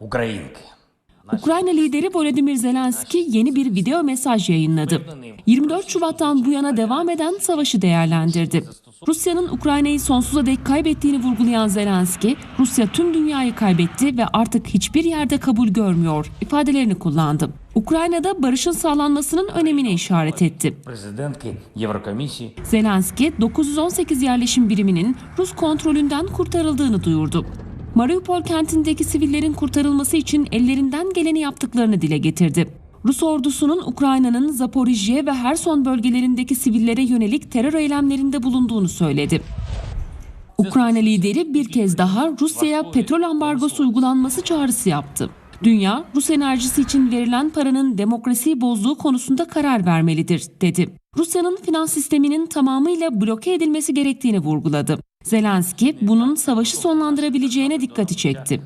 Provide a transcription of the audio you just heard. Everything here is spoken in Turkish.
Ukrainki. Ukrayna lideri Volodymyr Zelenski yeni bir video mesaj yayınladı. 24 Şubat'tan bu yana devam eden savaşı değerlendirdi. Rusya'nın Ukrayna'yı sonsuza dek kaybettiğini vurgulayan Zelenski, Rusya tüm dünyayı kaybetti ve artık hiçbir yerde kabul görmüyor ifadelerini kullandı. Ukrayna'da barışın sağlanmasının önemine işaret etti. Zelenski, 918 yerleşim biriminin Rus kontrolünden kurtarıldığını duyurdu. Mariupol kentindeki sivillerin kurtarılması için ellerinden geleni yaptıklarını dile getirdi. Rus ordusunun Ukrayna'nın Zaporijye ve Herson bölgelerindeki sivillere yönelik terör eylemlerinde bulunduğunu söyledi. Ukrayna lideri bir kez daha Rusya'ya petrol ambargosu uygulanması çağrısı yaptı. Dünya, Rus enerjisi için verilen paranın demokrasiyi bozduğu konusunda karar vermelidir, dedi. Rusya'nın finans sisteminin tamamıyla bloke edilmesi gerektiğini vurguladı. Zelenski bunun savaşı sonlandırabileceğine dikkati çekti.